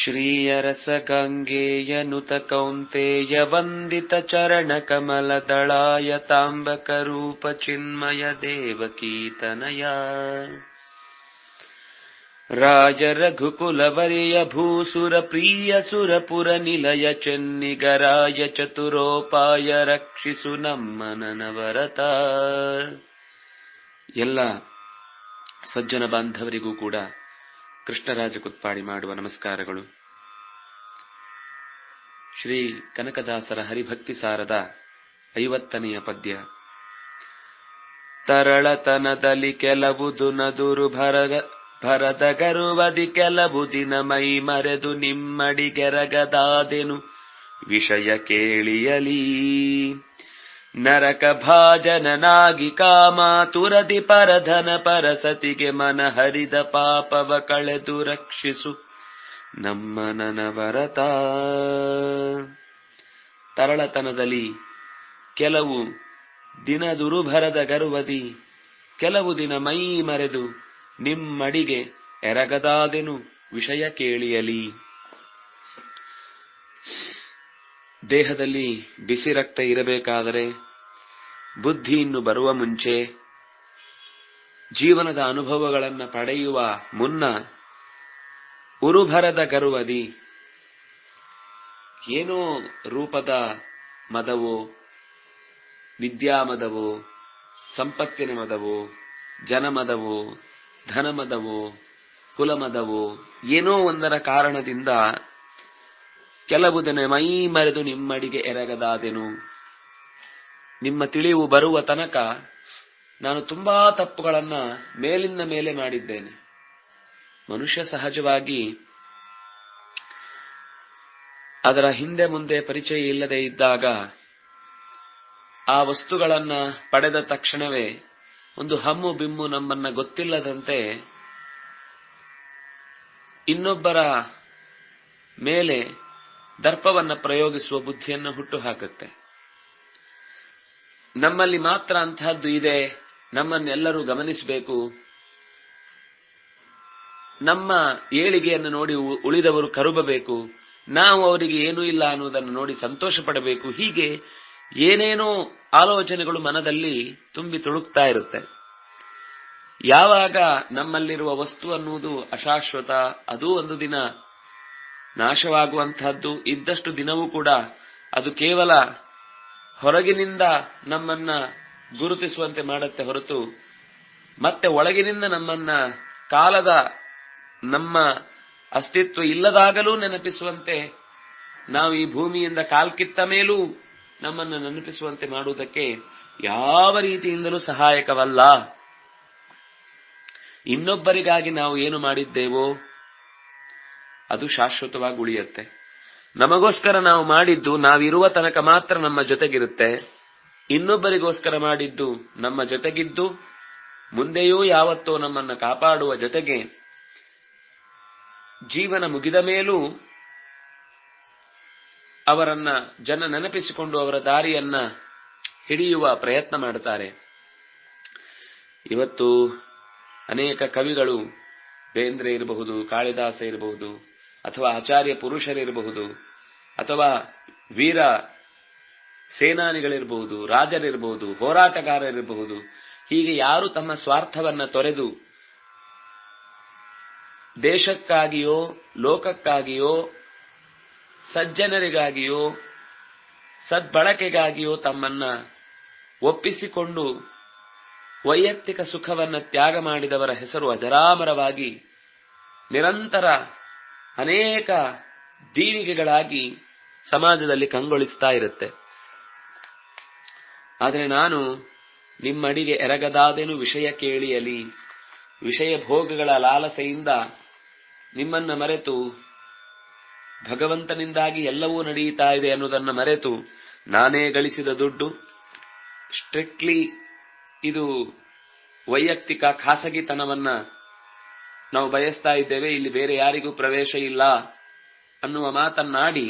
श्रीयरसगङ्गेयनुत कौन्तेय वन्दितचरणकमलदलाय ताम्बकरूपचिन्मय देवकीर्तनया राजरघुकुलवर्यभूसुरप्रियसुरपुरनिलय चिन्निगराय चतुरोपाय रक्षिसु न मननवरता ಎಲ್ಲ ಸಜ್ಜನ ಬಾಂಧವರಿಗೂ ಕೂಡ ಕೃಷ್ಣರಾಜ ಕುತ್ಪಾಡಿ ಮಾಡುವ ನಮಸ್ಕಾರಗಳು. ಶ್ರೀ ಕನಕದಾಸರ ಹರಿಭಕ್ತಿ ಸಾರದ ಐವತ್ತನೆಯ ಪದ್ಯ. ತರಳತನದಲ್ಲಿ ಕೆಲವು ದುನದುರು ಭರದ ಭರದ ಗರುವದಿ ಕೆಲವು ದಿನ ಮೈ ಮರೆದು ನಿಮ್ಮಡಿಗೆರಗದಾದೆನು ವಿಷಯ ಕೇಳಿಯಲಿ. ನರಕ ಭಾಜನನಾಗಿ ಕಾಮಾತುರದಿ ಪರಧನ ಪರಸತಿಗೆ ಮನ ಹರಿದ ಪಾಪವ ಕಳೆದು ರಕ್ಷಿಸು. ನಮ್ಮ ನನವರತ ತರಳತನದಲ್ಲಿ ಕೆಲವು ದಿನ ದುರುಭರದ ಗರುವದಿ, ಕೆಲವು ದಿನ ಮೈ ಮರೆದು ನಿಮ್ಮಡಿಗೆ ಎರಗದಾದೆನು ವಿಷಯ ಕೇಳಿಯಲಿ. ದೇಹದಲ್ಲಿ ಬಿಸಿ ರಕ್ತ ಇರಬೇಕಾದರೆ ಬುದ್ಧಿ ಇನ್ನು ಬರುವ ಮುಂಚೆ ಜೀವನದ ಅನುಭವಗಳನ್ನು ಪಡೆಯುವ ಮುನ್ನ ಉರುಭರದ ಗರುವದಿ, ಏನೋ ರೂಪದ ಮದವೋ ವಿದ್ಯಾಮದವೋ ಸಂಪತ್ತಿನ ಮದವೋ ಜನಮದವೋ ಧನಮದವೋ ಕುಲಮದವೋ ಏನೋ ಒಂದರ ಕಾರಣದಿಂದ ಕೆಲವು ದಿನ ಮೈ ಮರೆದು ನಿಮ್ಮಡಿಗೆ ಎರಗದಾದೆನು. ನಿಮ್ಮ ತಿಳಿವು ಬರುವ ತನಕ ನಾನು ತುಂಬಾ ತಪ್ಪುಗಳನ್ನ ಮೇಲಿಂದ ಮೇಲೆ ಮಾಡಿದ್ದೇನೆ. ಮನುಷ್ಯ ಸಹಜವಾಗಿ ಅದರ ಹಿಂದೆ ಮುಂದೆ ಪರಿಚಯ ಇಲ್ಲದೆ ಇದ್ದಾಗ ಆ ವಸ್ತುಗಳನ್ನ ಪಡೆದ ತಕ್ಷಣವೇ ಒಂದು ಹಮ್ಮು ಬಿಮ್ಮು ನಮ್ಮನ್ನ ಗೊತ್ತಿಲ್ಲದಂತೆ ಇನ್ನೊಬ್ಬರ ಮೇಲೆ ದರ್ಪವನ್ನ ಪ್ರಯೋಗಿಸುವ ಬುದ್ಧಿಯನ್ನು ಹುಟ್ಟು ಹಾಕುತ್ತೆ ನಮ್ಮಲ್ಲಿ ಮಾತ್ರ ಅಂತಹದ್ದು ಇದೆ, ನಮ್ಮನ್ನೆಲ್ಲರೂ ಗಮನಿಸಬೇಕು. ನಮ್ಮ ಏಳಿಗೆಯನ್ನು ನೋಡಿ ಉಳಿದವರು ಕರುಬಬೇಕು, ನಾವು ಅವರಿಗೆ ಏನೂ ಇಲ್ಲ ಅನ್ನುವುದನ್ನು ನೋಡಿ ಸಂತೋಷ ಪಡಬೇಕು ಹೀಗೆ ಏನೇನೋ ಆಲೋಚನೆಗಳು ಮನದಲ್ಲಿ ತುಂಬಿ ತುಳುಕ್ತಾ ಇರುತ್ತೆ. ಯಾವಾಗ ನಮ್ಮಲ್ಲಿರುವ ವಸ್ತು ಅನ್ನುವುದು ಅಶಾಶ್ವತ, ಅದೂ ಒಂದು ದಿನ ನಾಶವಾಗುವಂತಹದ್ದು ಇದ್ದಷ್ಟು ದಿನವೂ ಕೂಡ ಅದು ಕೇವಲ ಹೊರಗಿನಿಂದ ನಮ್ಮನ್ನ ಗುರುತಿಸುವಂತೆ ಮಾಡುತ್ತೆ ಹೊರತು ಮತ್ತೆ ಒಳಗಿನಿಂದ ನಮ್ಮನ್ನ ಕಾಲದ ನಮ್ಮ ಅಸ್ತಿತ್ವ ಇಲ್ಲದಾಗಲೂ ನೆನಪಿಸುವಂತೆ ನಾವು ಈ ಭೂಮಿಯಿಂದ ಕಾಲ್ಕಿತ್ತ ಮೇಲೂ ನಮ್ಮನ್ನು ನೆನಪಿಸುವಂತೆ ಮಾಡುವುದಕ್ಕೆ ಯಾವ ರೀತಿಯಿಂದಲೂ ಸಹಾಯಕವಲ್ಲ. ಇನ್ನೊಬ್ಬರಿಗಾಗಿ ನಾವು ಏನು ಮಾಡಿದ್ದೇವೋ ಅದು ಶಾಶ್ವತವಾಗಿ ಉಳಿಯುತ್ತೆ. ನಮಗೋಸ್ಕರ ನಾವು ಮಾಡಿದ್ದು, ನಾವಿರುವ ತನಕ ಮಾತ್ರ ನಮ್ಮ ಜೊತೆಗಿರುತ್ತೆ. ಇನ್ನೊಬ್ಬರಿಗೋಸ್ಕರ ಮಾಡಿದ್ದು ನಮ್ಮ ಜೊತೆಗಿದ್ದು, ಮುಂದೆಯೂ ಯಾವತ್ತೋ ನಮ್ಮನ್ನು ಕಾಪಾಡುವ ಜೊತೆಗೆ ಜೀವನ ಮುಗಿದ ಮೇಲೂ ಅವರನ್ನ ಜನ ನೆನಪಿಸಿಕೊಂಡು ಅವರ ದಾರಿಯನ್ನ ಹಿಡಿಯುವ ಪ್ರಯತ್ನ ಮಾಡುತ್ತಾರೆ. ಇವತ್ತು ಅನೇಕ ಕವಿಗಳು ಬೇಂದ್ರೆ ಇರಬಹುದು, ಕಾಳಿದಾಸ ಇರಬಹುದು ಅಥವಾ ಆಚಾರ್ಯ ಪುರುಷರಿರಬಹುದು, ಅಥವಾ ವೀರ ಸೇನಾನಿಗಳಿರಬಹುದು, ರಾಜರಿರಬಹುದು, ಹೋರಾಟಗಾರರಿರಬಹುದು, ಹೀಗೆ ಯಾರು ತಮ್ಮ ಸ್ವಾರ್ಥವನ್ನ ತೊರೆದು ದೇಶಕ್ಕಾಗಿಯೋ, ಲೋಕಕ್ಕಾಗಿಯೋ, ಸಜ್ಜನರಿಗಾಗಿಯೋ, ಸದ್ಬಳಕೆಗಾಗಿಯೋ ತಮ್ಮನ್ನ ಒಪ್ಪಿಸಿಕೊಂಡು ವೈಯಕ್ತಿಕ ಸುಖವನ್ನ ತ್ಯಾಗ ಮಾಡಿದವರ ಹೆಸರು ಅಜರಾಮರವಾಗಿ ನಿರಂತರ ಅನೇಕ ದೀವಿಗೆಗಳಾಗಿ ಸಮಾಜದಲ್ಲಿ ಕಂಗೊಳಿಸ್ತಾ ಇರುತ್ತೆ. ಆದರೆ ನಾನು ನಿಮ್ಮಡಿಗೆ ಎರಗದಾದೆನು ವಿಷಯ ಕೇಳಿಯಲಿ, ವಿಷಯ ಭೋಗಗಳ ಲಾಲಸೆಯಿಂದ ನಿಮ್ಮನ್ನ ಮರೆತು ಭಗವಂತನಿಂದಾಗಿ ಎಲ್ಲವೂ ನಡೆಯುತ್ತಾ ಇದೆ ಅನ್ನೋದನ್ನು ಮರೆತು ನಾನೇ ಗಳಿಸಿದ ದುಡ್ಡು. ಸ್ಟ್ರಿಕ್ಟ್ಲಿ ಇದು ವೈಯಕ್ತಿಕ ಖಾಸಗಿತನವನ್ನ ನಾವು ಬಯಸ್ತಾ ಇದ್ದೇವೆ, ಇಲ್ಲಿ ಬೇರೆ ಯಾರಿಗೂ ಪ್ರವೇಶ ಇಲ್ಲ ಅನ್ನುವ ಮಾತನ್ನಾಡಿ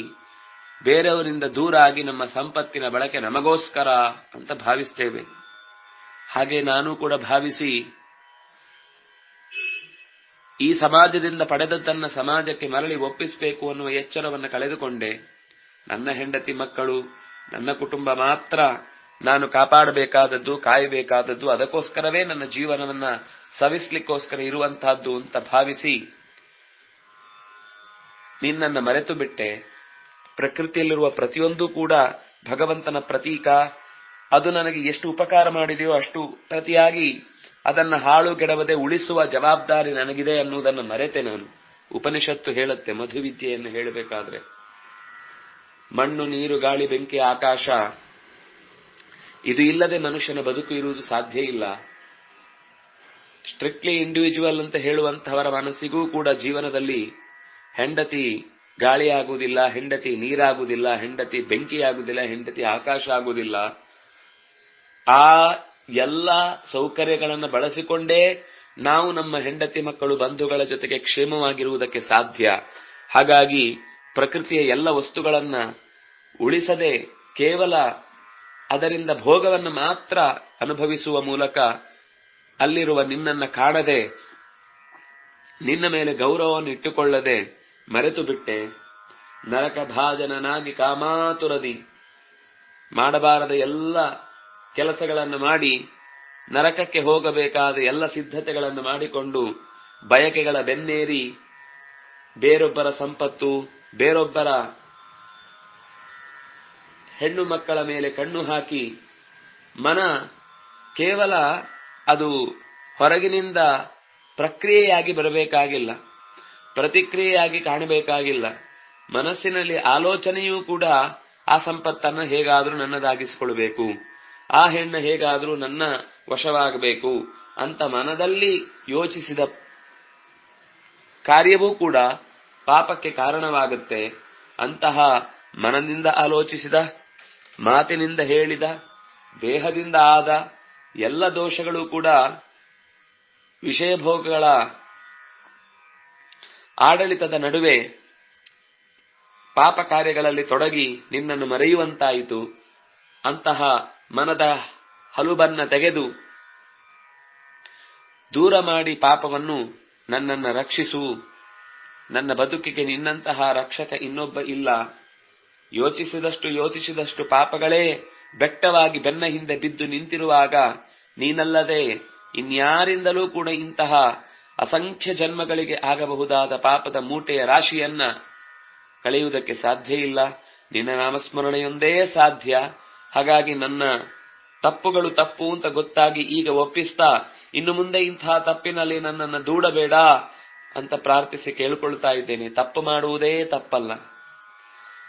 ಬೇರೆಯವರಿಂದ ದೂರ ಆಗಿ ನಮ್ಮ ಸಂಪತ್ತಿನ ಬಳಕೆ ನಮಗೋಸ್ಕರ ಅಂತ ಭಾವಿಸ್ತೇವೆ. ಹಾಗೆ ನಾನು ಕೂಡ ಭಾವಿಸಿ ಈ ಸಮಾಜದಿಂದ ಪಡೆದದ್ದನ್ನ ಸಮಾಜಕ್ಕೆ ಮರಳಿ ಒಪ್ಪಿಸಬೇಕು ಅನ್ನುವ ಎಚ್ಚರವನ್ನು ಕಳೆದುಕೊಂಡೆ. ನನ್ನ ಹೆಂಡತಿ ಮಕ್ಕಳು, ನನ್ನ ಕುಟುಂಬ ಮಾತ್ರ ನಾನು ಕಾಪಾಡಬೇಕಾದದ್ದು, ಕಾಯಬೇಕಾದದ್ದು, ಅದಕ್ಕೋಸ್ಕರವೇ ನನ್ನ ಜೀವನವನ್ನ ಸವಿಸ್ಲಿಕ್ಕೋಸ್ಕರ ಇರುವಂತಹದ್ದು ಅಂತ ಭಾವಿಸಿ ನಿನ್ನನ್ನ ಮರೆತು ಬಿಟ್ಟೆ. ಪ್ರಕೃತಿಯಲ್ಲಿರುವ ಪ್ರತಿಯೊಂದು ಕೂಡ ಭಗವಂತನ ಪ್ರತೀಕ. ಅದು ನನಗೆ ಎಷ್ಟು ಉಪಕಾರ ಮಾಡಿದೆಯೋ ಅಷ್ಟು ಪ್ರತಿಯಾಗಿ ಅದನ್ನ ಹಾಳು ಗೆಡವದೆ ಉಳಿಸುವ ಜವಾಬ್ದಾರಿ ನನಗಿದೆ ಅನ್ನುವುದನ್ನು ಮರೆತೆ ನಾನು. ಉಪನಿಷತ್ತು ಹೇಳುತ್ತೆ, ಮಧುವಿದ್ಯೆಯನ್ನು ಹೇಳಬೇಕಾದ್ರೆ. ಮಣ್ಣು, ನೀರು, ಗಾಳಿ, ಬೆಂಕಿ, ಆಕಾಶ. ಇದು ಇಲ್ಲದೆ ಮನುಷ್ಯನ ಬದುಕು ಇರುವುದು ಸಾಧ್ಯ ಇಲ್ಲ. ಸ್ಟ್ರಿಕ್ಟ್ಲಿ ಇಂಡಿವಿಜುವಲ್ ಅಂತ ಹೇಳುವಂತಹವರ ಮನಸ್ಸಿಗೂ ಕೂಡ ಜೀವನದಲ್ಲಿ ಹೆಂಡತಿ ಗಾಳಿಯಾಗುವುದಿಲ್ಲ, ಹೆಂಡತಿ ನೀರಾಗುವುದಿಲ್ಲ, ಹೆಂಡತಿ ಬೆಂಕಿಯಾಗುವುದಿಲ್ಲ, ಹೆಂಡತಿ ಆಕಾಶ ಆಗುವುದಿಲ್ಲ. ಆ ಎಲ್ಲ ಸೌಕರ್ಯಗಳನ್ನು ಬಳಸಿಕೊಂಡೇ ನಾವು ನಮ್ಮ ಹೆಂಡತಿ ಮಕ್ಕಳು, ಬಂಧುಗಳ ಜೊತೆಗೆ ಕ್ಷೇಮವಾಗಿರುವುದಕ್ಕೆ ಸಾಧ್ಯ. ಹಾಗಾಗಿ ಪ್ರಕೃತಿಯ ಎಲ್ಲ ವಸ್ತುಗಳನ್ನ ಉಳಿಸದೆ ಕೇವಲ ಅದರಿಂದ ಭೋಗವನ್ನು ಮಾತ್ರ ಅನುಭವಿಸುವ ಮೂಲಕ ಅಲ್ಲಿರುವ ನಿನ್ನನ್ನ ಕಾಡದೆ, ನಿನ್ನ ಮೇಲೆ ಗೌರವವನ್ನು ಇಟ್ಟುಕೊಳ್ಳದೆ ಮರೆತು ಬಿಟ್ಟೆ. ನರಕ ಭಾಜನನಾಗಿ ಕಾಮಾತುರದಿ. ಮಾಡಬಾರದ ಎಲ್ಲ ಕೆಲಸಗಳನ್ನು ಮಾಡಿ, ನರಕಕ್ಕೆ ಹೋಗಬೇಕಾದ ಎಲ್ಲ ಸಿದ್ಧತೆಗಳನ್ನು ಮಾಡಿಕೊಂಡು, ಬಯಕೆಗಳ ಬೆನ್ನೇರಿ, ಬೇರೊಬ್ಬರ ಸಂಪತ್ತು, ಬೇರೊಬ್ಬರ ಹೆಣ್ಣು ಮಕ್ಕಳ ಮೇಲೆ ಕಣ್ಣು ಹಾಕಿ, ಮನ ಕೇವಲ ಅದು ಹೊರಗಿನಿಂದ ಪ್ರಕ್ರಿಯೆಯಾಗಿ ಬರಬೇಕಾಗಿಲ್ಲ, ಪ್ರತಿಕ್ರಿಯೆಯಾಗಿ ಕಾಣಬೇಕಾಗಿಲ್ಲ. ಮನಸ್ಸಿನಲ್ಲಿ ಆಲೋಚನೆಯೂ ಕೂಡ ಆ ಸಂಪತ್ತನ್ನು ಹೇಗಾದರೂ ನನ್ನದಾಗಿಸಿಕೊಳ್ಬೇಕು, ಆ ಹೆಣ್ಣು ಹೇಗಾದರೂ ನನ್ನ ವಶವಾಗಬೇಕು ಅಂತ ಮನದಲ್ಲಿ ಯೋಚಿಸಿದ ಕಾರ್ಯವೂ ಕೂಡ ಪಾಪಕ್ಕೆ ಕಾರಣವಾಗುತ್ತೆ ಅಂತಹ ಮನದಿಂದ ಆಲೋಚಿಸಿದ, ಮಾತಿನಿಂದ ಹೇಳಿದ, ದೇಹದಿಂದ ಆದ ಎಲ್ಲ ದೋಷಗಳು ಕೂಡ ವಿಷಯ ಭೋಗಗಳ ಆಡಳಿತದ ನಡುವೆ ಪಾಪ ಕಾರ್ಯಗಳಲ್ಲಿ ತೊಡಗಿ ನಿನ್ನನ್ನು ಮರೆಯುವಂತಾಯಿತು. ಅಂತಹ ಮನದ ಹಲುಬನ್ನ ತೆಗೆದು ದೂರ ಮಾಡಿ ಪಾಪವನ್ನು ನನ್ನನ್ನ ರಕ್ಷಿಸು. ನನ್ನ ಬದುಕಿಗೆ ನಿನ್ನಂತಹ ರಕ್ಷಕ ಇನ್ನೊಬ್ಬ ಇಲ್ಲ. ಯೋಚಿಸಿದಷ್ಟು ಯೋಚಿಸಿದಷ್ಟು ಪಾಪಗಳೇ ಬೆಟ್ಟವಾಗಿ ಬೆನ್ನ ಹಿಂದೆ ಬಿದ್ದು ನಿಂತಿರುವಾಗ, ನೀನಲ್ಲದೆ ಇನ್ಯಾರಿಂದಲೂ ಕೂಡ ಇಂತಹ ಅಸಂಖ್ಯ ಜನ್ಮಗಳಿಗೆ ಆಗಬಹುದಾದ ಪಾಪದ ಮೂಟೆಯ ರಾಶಿಯನ್ನ ಕಳೆಯುವುದಕ್ಕೆ ಸಾಧ್ಯ ಇಲ್ಲ. ನಿನ್ನ ನಾಮಸ್ಮರಣೆಯೊಂದೇ ಸಾಧ್ಯ. ಹಾಗಾಗಿ ನನ್ನ ತಪ್ಪುಗಳು ತಪ್ಪು ಅಂತ ಗೊತ್ತಾಗಿ ಈಗ ಒಪ್ಪಿಸ್ತಾ, ಇನ್ನು ಮುಂದೆ ಇಂತಹ ತಪ್ಪಿನಲ್ಲಿ ನನ್ನನ್ನು ದೂಡಬೇಡ ಅಂತ ಪ್ರಾರ್ಥಿಸಿ ಕೇಳಿಕೊಳ್ತಾ ಇದ್ದೇನೆ. ತಪ್ಪು ಮಾಡುವುದೇ ತಪ್ಪಲ್ಲ.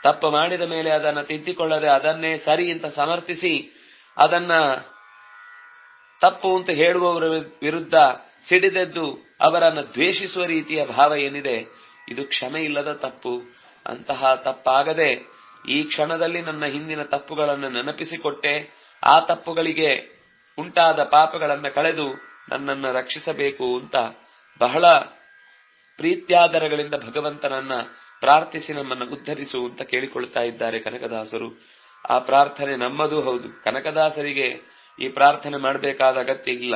ತಪ್ಪು ಮಾಡಿದ ಮೇಲೆ ಅದನ್ನ ತಿದ್ದಿಕೊಳ್ಳದೆ ಅದನ್ನೇ ಸರಿ ಅಂತ ಸಮರ್ಥಿಸಿ ಅದನ್ನ ತಪ್ಪು ಅಂತ ಹೇಳುವವರ ವಿರುದ್ಧ ಸಿಡಿದೆದ್ದು ಅವರನ್ನು ದ್ವೇಷಿಸುವ ರೀತಿಯ ಭಾವ ಏನಿದೆ? ಇದು ಕ್ಷಮೆ ಇಲ್ಲದ ತಪ್ಪು. ಅಂತಹ ತಪ್ಪಾಗದೆ ಈ ಕ್ಷಣದಲ್ಲಿ ನನ್ನ ಹಿಂದಿನ ತಪ್ಪುಗಳನ್ನು ನೆನಪಿಸಿಕೊಟ್ಟೆ, ಆ ತಪ್ಪುಗಳಿಗೆ ಉಂಟಾದ ಪಾಪಗಳನ್ನು ಕಳೆದು ನನ್ನನ್ನು ರಕ್ಷಿಸಬೇಕು ಅಂತ ಬಹಳ ಪ್ರೀತ್ಯಾದರಗಳಿಂದ ಭಗವಂತನನ್ನ ಪ್ರಾರ್ಥಿಸಿ ನಮ್ಮನ್ನು ಉದ್ಧರಿಸು ಅಂತ ಕೇಳಿಕೊಳ್ತಾ ಇದ್ದಾರೆ ಕನಕದಾಸರು. ಆ ಪ್ರಾರ್ಥನೆ ನಮ್ಮದು ಹೌದು. ಕನಕದಾಸರಿಗೆ ಈ ಪ್ರಾರ್ಥನೆ ಮಾಡಬೇಕಾದ ಅಗತ್ಯ ಇಲ್ಲ.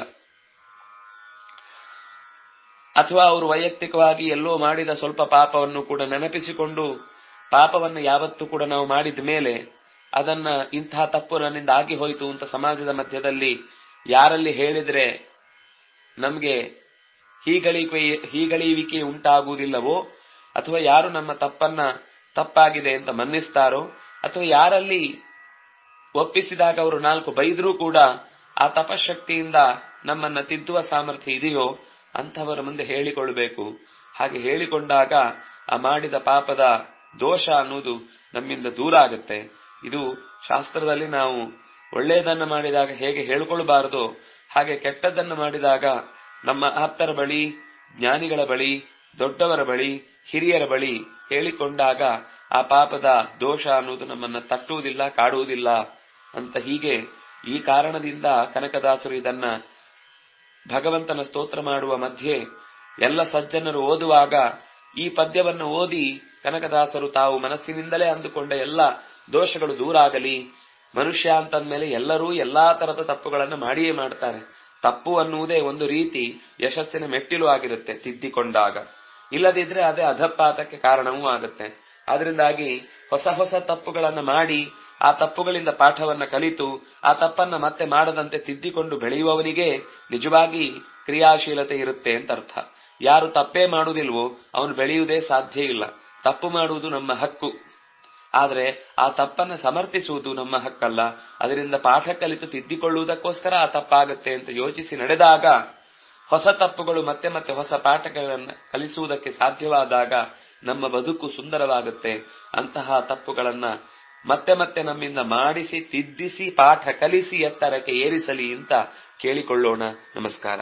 ಅಥವಾ ಅವರು ವೈಯಕ್ತಿಕವಾಗಿ ಎಲ್ಲೋ ಮಾಡಿದ ಸ್ವಲ್ಪ ಪಾಪವನ್ನು ಕೂಡ ನೆನಪಿಸಿಕೊಂಡು ಪಾಪವನ್ನು ಯಾವತ್ತೂ ಕೂಡ ನಾವು ಮಾಡಿದ ಮೇಲೆ ಅದನ್ನ ಇಂತಹ ತಪ್ಪು ನನ್ನಿಂದ ಆಗಿ ಹೋಯಿತು ಅಂತ ಸಮಾಜದ ಮಧ್ಯದಲ್ಲಿ ಯಾರಲ್ಲಿ ಹೇಳಿದ್ರೆ ನಮಗೆ ಹೀಗಳಿಕೆ ಹೀಗಳಿವಿಕೆ ಉಂಟಾಗುವುದಿಲ್ಲವೋ ಅಥವಾ ಯಾರು ನಮ್ಮ ತಪ್ಪನ್ನ ತಪ್ಪಾಗಿದೆ ಅಂತ ಮನ್ನಿಸ್ತಾರೋ, ಅಥವಾ ಯಾರಲ್ಲಿ ಒಪ್ಪಿಸಿದಾಗ ಅವರು ನಾಲ್ಕು ಬೈದರೂ ಕೂಡ ಆ ತಪಶಕ್ತಿಯಿಂದ ನಮ್ಮನ್ನ ತಿದ್ದುವ ಸಾಮರ್ಥ್ಯ ಇದೆಯೋ ಅಂಥವರ ಮುಂದೆ ಹೇಳಿಕೊಳ್ಳಬೇಕು. ಹಾಗೆ ಹೇಳಿಕೊಂಡಾಗ ಆ ಮಾಡಿದ ಪಾಪದ ದೋಷ ಅನ್ನೋದು ನಮ್ಮಿಂದ ದೂರ ಆಗುತ್ತೆ. ಇದು ಶಾಸ್ತ್ರದಲ್ಲಿ ನಾವು ಒಳ್ಳೆಯದನ್ನ ಮಾಡಿದಾಗ ಹೇಗೆ ಹೇಳಿಕೊಳ್ಳಬಾರದು ಹಾಗೆ ಕೆಟ್ಟದ್ದನ್ನು ಮಾಡಿದಾಗ ನಮ್ಮ ಆಪ್ತರ ಬಳಿ, ಜ್ಞಾನಿಗಳ ಬಳಿ ದೊಡ್ಡವರ ಬಳಿ, ಹಿರಿಯರ ಬಳಿ ಹೇಳಿಕೊಂಡಾಗ ಆ ಪಾಪದ ದೋಷ ಅನ್ನೋದು ನಮ್ಮನ್ನ ತಟ್ಟುವುದಿಲ್ಲ, ಕಾಡುವುದಿಲ್ಲ ಅಂತ ಹೀಗೆ ಈ ಕಾರಣದಿಂದ ಕನಕದಾಸರು ಇದನ್ನ ಭಗವಂತನ ಸ್ತೋತ್ರ ಮಾಡುವ ಮಧ್ಯೆ ಎಲ್ಲ ಸಜ್ಜನರು ಓದುವಾಗ ಈ ಪದ್ಯವನ್ನು ಓದಿ ಕನಕದಾಸರು ತಾವು ಮನಸ್ಸಿನಿಂದಲೇ ಅಂದುಕೊಂಡ ಎಲ್ಲ ದೋಷಗಳು ದೂರ ಆಗಲಿ, ಮನುಷ್ಯ ಅಂತಂದ್ಮೇಲೆ ಎಲ್ಲರೂ ಎಲ್ಲಾ ತರದ ತಪ್ಪುಗಳನ್ನು ಮಾಡಿಯೇ ಮಾಡ್ತಾರೆ. ತಪ್ಪು ಅನ್ನುವುದೇ ಒಂದು ರೀತಿ ಯಶಸ್ಸಿನ ಮೆಟ್ಟಿಲು ಆಗಿರುತ್ತೆ ತಿದ್ದಿಕೊಂಡಾಗ. ಇಲ್ಲದಿದ್ರೆ ಅದೇ ಅಧಪಾತಕ್ಕೆ ಕಾರಣವೂ ಆಗುತ್ತೆ. ಅದರಿಂದಾಗಿ ಹೊಸ ಹೊಸ ತಪ್ಪುಗಳನ್ನು ಮಾಡಿ, ಆ ತಪ್ಪುಗಳಿಂದ ಪಾಠವನ್ನ ಕಲಿತು, ಆ ತಪ್ಪನ್ನ ಮತ್ತೆ ಮಾಡದಂತೆ ತಿದ್ದಿಕೊಂಡು ಬೆಳೆಯುವವನಿಗೆ ನಿಜವಾಗಿ ಕ್ರಿಯಾಶೀಲತೆ ಇರುತ್ತೆ ಅಂತ ಅರ್ಥ. ಯಾರು ತಪ್ಪೇ ಮಾಡುವುದಿಲ್ವೋ ಅವನು ಬೆಳೆಯುವುದೇ ಸಾಧ್ಯ ಇಲ್ಲ. ತಪ್ಪು ಮಾಡುವುದು ನಮ್ಮ ಹಕ್ಕು. ಆದರೆ ಆ ತಪ್ಪನ್ನ ಸಮರ್ಥಿಸುವುದು ನಮ್ಮ ಹಕ್ಕಲ್ಲ. ಅದರಿಂದ ಪಾಠ ಕಲಿತು ತಿದ್ದಿಕೊಳ್ಳುವುದಕ್ಕೋಸ್ಕರ ಆ ತಪ್ಪಾಗುತ್ತೆ ಅಂತ ಯೋಚಿಸಿ ನಡೆದಾಗ ಹೊಸ ತಪ್ಪುಗಳು ಮತ್ತೆ ಮತ್ತೆ ಹೊಸ ಪಾಠಗಳನ್ನು ಕಲಿಸುವುದಕ್ಕೆ ಸಾಧ್ಯವಾದಾಗ ನಮ್ಮ ಬದುಕು ಸುಂದರವಾಗುತ್ತೆ. ಅಂತಹ ತಪ್ಪುಗಳನ್ನ ಮತ್ತೆ ಮತ್ತೆ ನಮ್ಮಿಂದ ಮಾಡಿಸಿ, ತಿದ್ದಿಸಿ, ಪಾಠ ಕಲಿಸಿ ಎತ್ತರಕ್ಕೆ ಏರಿಸಲಿ ಅಂತ ಕೇಳಿಕೊಳ್ಳೋಣ. ನಮಸ್ಕಾರ.